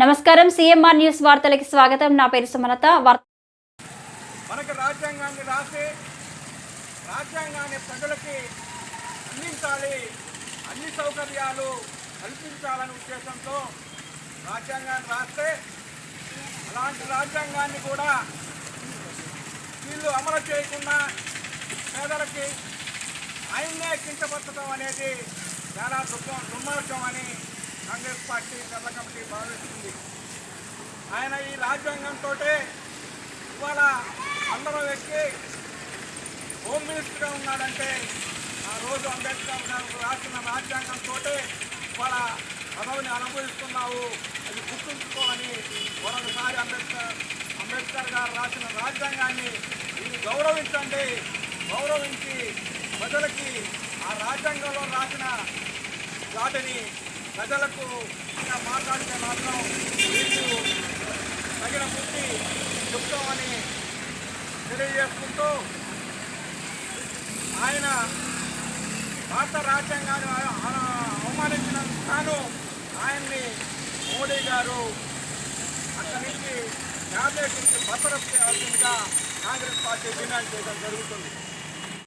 నమస్కారం. CMR news వార్తలకి స్వాగతం. నా పేరు సుమలత. వార్త మనకు రాజ్యాంగాన్ని రాసి రాజ్యాంగాన్ని ప్రజలకి అందించాలి. అన్ని సౌకర్యాలు కల్పించాలనే ఉద్దేశంతో రాజ్యాంగాన్ని రాస్తే అలాంటి రాజ్యాంగాన్ని కూడా వీళ్ళు అమలు చేయకుండా పేదలకి ఆయన్నే కించపరచడం అనేది చాలా దుఃఖం దుర్మార్గం అని కాంగ్రెస్ పార్టీ తెల్ల కమిటీ భావిస్తుంది. ఆయన ఈ రాజ్యాంగంతో ఇవాళ అందరం ఎక్కి హోమ్ మినిస్టర్గా ఉన్నాడంటే ఆ రోజు అంబేద్కర్ గారు రాసిన రాజ్యాంగంతో ఇవాళ పదవిని అనుభవిస్తున్నావు అది గుర్తుంచుకోమని మరొకసారి అంబేద్కర్ అంబేద్కర్ గారు రాసిన రాజ్యాంగాన్ని ఇది గౌరవించండి. గౌరవించి ప్రజలకి ఆ రాజ్యాంగంలో రాసిన వాటిని ప్రజలకు ఇంకా మాట్లాడితే మాత్రం చెప్తామని తెలియజేసుకుంటూ ఆయన భారత రాజ్యాంగాన్ని అ- అవమానించినందుకు ఆయన్ని మోడీ గారు అక్కడి నుంచి క్యాబినెట్ నుంచి బసరఫ్ చేయాల్సిందిగా కాంగ్రెస్ పార్టీ డిమాండ్ చేయడం జరుగుతుంది.